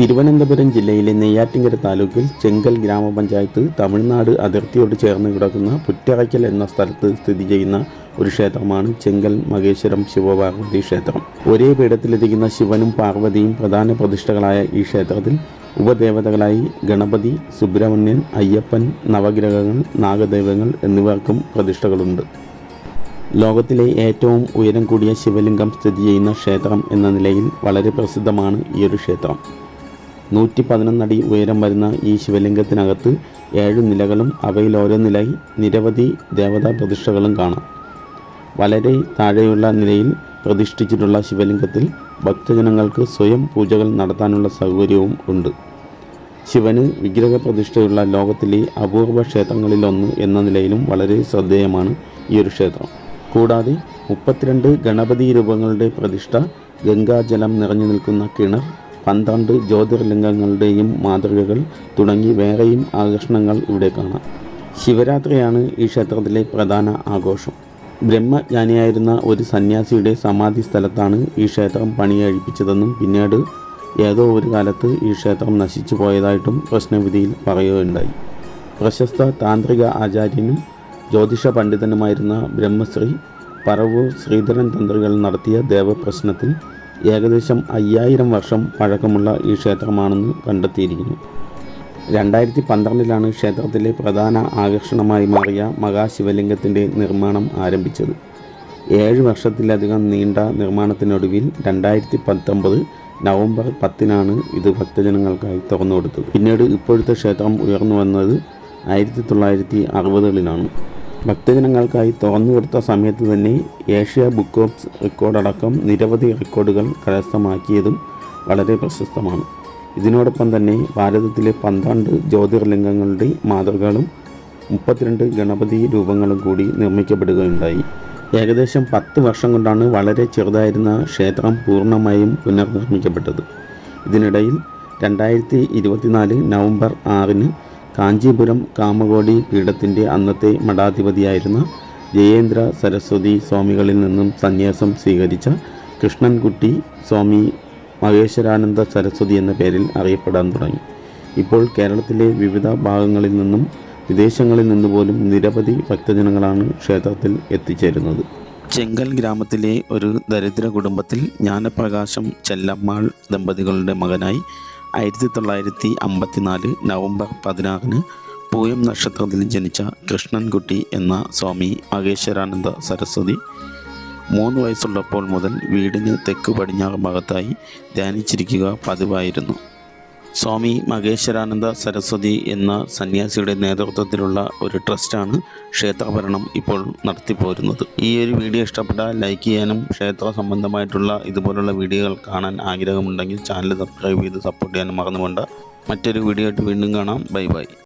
തിരുവനന്തപുരം ജില്ലയിലെ നെയ്യാറ്റിങ്കര താലൂക്കിൽ ചെങ്കൽ ഗ്രാമപഞ്ചായത്ത് തമിഴ്നാട് അതിർത്തിയോട് ചേർന്ന് കിടക്കുന്ന പുറ്ററയ്ക്കൽ എന്ന സ്ഥലത്ത് സ്ഥിതി ചെയ്യുന്ന ഒരു ക്ഷേത്രമാണ് ചെങ്കൽ മഹേശ്വരം ശിവപാർവതി ക്ഷേത്രം. ഒരേ പീഠത്തിലിരിക്കുന്ന ശിവനും പാർവതിയും പ്രധാന പ്രതിഷ്ഠകളായ ഈ ക്ഷേത്രത്തിൽ ഉപദേവതകളായി ഗണപതി സുബ്രഹ്മണ്യൻ അയ്യപ്പൻ നവഗ്രഹങ്ങൾ നാഗദൈവങ്ങൾ എന്നിവർക്കും പ്രതിഷ്ഠകളുണ്ട്. ലോകത്തിലെ ഏറ്റവും ഉയരം കൂടിയ ശിവലിംഗം സ്ഥിതി ചെയ്യുന്ന ക്ഷേത്രം എന്ന നിലയിൽ വളരെ പ്രസിദ്ധമാണ് ഈ ഒരു ക്ഷേത്രം. നൂറ്റി പതിനൊന്നടി ഉയരം വരുന്ന ഈ ശിവലിംഗത്തിനകത്ത് ഏഴ് നിലകളും അവയിൽ ഓരോ നിലയിൽ നിരവധി ദേവതാ പ്രതിഷ്ഠകളും കാണാം. വളരെ താഴെയുള്ള നിലയിൽ പ്രതിഷ്ഠിച്ചിട്ടുള്ള ശിവലിംഗത്തിൽ ഭക്തജനങ്ങൾക്ക് സ്വയം പൂജകൾ നടത്താനുള്ള സൗകര്യവും ഉണ്ട്. ശിവന് വിഗ്രഹ പ്രതിഷ്ഠയുള്ള ലോകത്തിലെ അപൂർവ ക്ഷേത്രങ്ങളിലൊന്ന് എന്ന നിലയിലും വളരെ ശ്രദ്ധേയമാണ് ഈ ഒരു ക്ഷേത്രം. കൂടാതെ മുപ്പത്തിരണ്ട് ഗണപതി രൂപങ്ങളുടെ പ്രതിഷ്ഠ ഗംഗാജലം നിറഞ്ഞു നിൽക്കുന്ന കിണർ പന്ത്രണ്ട് ജ്യോതിർലിംഗങ്ങളുടെയും മാതൃകകൾ തുടങ്ങി വേറെയും ആകർഷണങ്ങൾ ഇവിടെ കാണാം. ശിവരാത്രിയാണ് ഈ ക്ഷേത്രത്തിലെ പ്രധാന ആഘോഷം. ബ്രഹ്മജ്ഞാനിയായിരുന്ന ഒരു സന്യാസിയുടെ സമാധി സ്ഥലത്താണ് ഈ ക്ഷേത്രം പണിയഴിപ്പിച്ചതെന്നും പിന്നീട് ഏതോ ഒരു കാലത്ത് ഈ ക്ഷേത്രം നശിച്ചു പോയതായിട്ടും പ്രശ്നവിധിയിൽ പറയുകയുണ്ടായി. പ്രശസ്ത താന്ത്രിക ആചാര്യനും ജ്യോതിഷ പണ്ഡിതനുമായിരുന്ന ബ്രഹ്മശ്രീ പറവൂർ ശ്രീധരൻ തന്ത്രികൾ നടത്തിയ ദേവപ്രശ്നത്തിൽ ഏകദേശം അയ്യായിരം വർഷം പഴക്കമുള്ള ഈ ക്ഷേത്രമാണെന്ന് കണ്ടെത്തിയിരിക്കുന്നു. രണ്ടായിരത്തി പന്ത്രണ്ടിലാണ് ക്ഷേത്രത്തിലെ പ്രധാന ആകർഷണമായി മാറിയ മഹാശിവലിംഗത്തിന്റെ നിർമ്മാണം ആരംഭിച്ചത്. ഏഴ് വർഷത്തിലധികം നീണ്ട നിർമ്മാണത്തിനൊടുവിൽ രണ്ടായിരത്തി പത്തൊമ്പത് നവംബർ പത്തിനാണ് ഇത് ഭക്തജനങ്ങൾക്കായി തുറന്നു കൊടുത്തത് പിന്നീട് ഇപ്പോഴത്തെ ക്ഷേത്രം ഉയർന്നു വന്നത് ആയിരത്തി തൊള്ളായിരത്തി അറുപതുകളിലാണ്. ഭക്തജനങ്ങൾക്കായി തുറന്നു കൊടുത്ത സമയത്ത് തന്നെ ഏഷ്യ ബുക്ക് ഓഫ് റെക്കോർഡടക്കം നിരവധി റെക്കോർഡുകൾ കരസ്ഥമാക്കിയതും വളരെ പ്രശസ്തമാണ്. ഇതിനോടൊപ്പം തന്നെ ഭാരതത്തിലെ പന്ത്രണ്ട് ജ്യോതിർലിംഗങ്ങളുടെ മാതൃകകളും മുപ്പത്തിരണ്ട് ഗണപതി രൂപങ്ങളും കൂടി നിർമ്മിക്കപ്പെടുകയുണ്ടായി. ഏകദേശം പത്ത് വർഷം കൊണ്ടാണ് വളരെ ചെറുതായിരുന്ന ക്ഷേത്രം പൂർണമായും പുനർനിർമ്മിക്കപ്പെട്ടത്. ഇതിനിടയിൽ രണ്ടായിരത്തി ഇരുപത്തിനാല് നവംബർ ആറിന് കാഞ്ചീപുരം കാമകോടി പീഠത്തിന്റെ അന്നത്തെ മഠാധിപതിയായിരുന്ന ജയേന്ദ്ര സരസ്വതി സ്വാമികളിൽ നിന്നും സന്യാസം സ്വീകരിച്ച കൃഷ്ണൻകുട്ടി സ്വാമി മഹേശ്വരാനന്ദ സരസ്വതി എന്ന പേരിൽ അറിയപ്പെടാൻ തുടങ്ങി. ഇപ്പോൾ കേരളത്തിലെ വിവിധ ഭാഗങ്ങളിൽ നിന്നും വിദേശങ്ങളിൽ നിന്ന് പോലും നിരവധി ഭക്തജനങ്ങളാണ് ക്ഷേത്രത്തിൽ എത്തിച്ചേരുന്നത്. ചെങ്കൽ ഗ്രാമത്തിലെ ഒരു ദരിദ്ര കുടുംബത്തിൽ ജ്ഞാനപ്രകാശം ചെല്ലമ്മാൾ ദമ്പതികളുടെ മകനായി ആയിരത്തി തൊള്ളായിരത്തി അമ്പത്തിനാല് നവംബർ പതിനാറിന് പൂയം നക്ഷത്രത്തിൽ ജനിച്ച കൃഷ്ണൻകുട്ടി എന്ന സ്വാമി മഹേശ്വരാനന്ദ സരസ്വതി മൂന്ന് വയസ്സുള്ളപ്പോൾ മുതൽ വീടിന് തെക്ക് പടിഞ്ഞാറ് ഭാഗത്തായി ധ്യാനിച്ചിരിക്കുക പതിവായിരുന്നു. സ്വാമി മഹേശ്വരാനന്ദ സരസ്വതി എന്ന സന്യാസിയുടെ നേതൃത്വത്തിലുള്ള ഒരു ട്രസ്റ്റാണ് ക്ഷേത്രഭരണം ഇപ്പോൾ നടത്തിപ്പോരുന്നത്. ഈ ഒരു വീഡിയോ ഇഷ്ടപ്പെട്ടാൽ ലൈക്ക് ചെയ്യാനും ക്ഷേത്ര സംബന്ധമായിട്ടുള്ള ഇതുപോലുള്ള വീഡിയോകൾ കാണാൻ ആഗ്രഹമുണ്ടെങ്കിൽ ചാനൽ സബ്സ്ക്രൈബ് ചെയ്ത് സപ്പോർട്ട് ചെയ്യാനും മറന്നുകൊണ്ട്. മറ്റൊരു വീഡിയോ ആയിട്ട് വീണ്ടും കാണാം. Bye bye.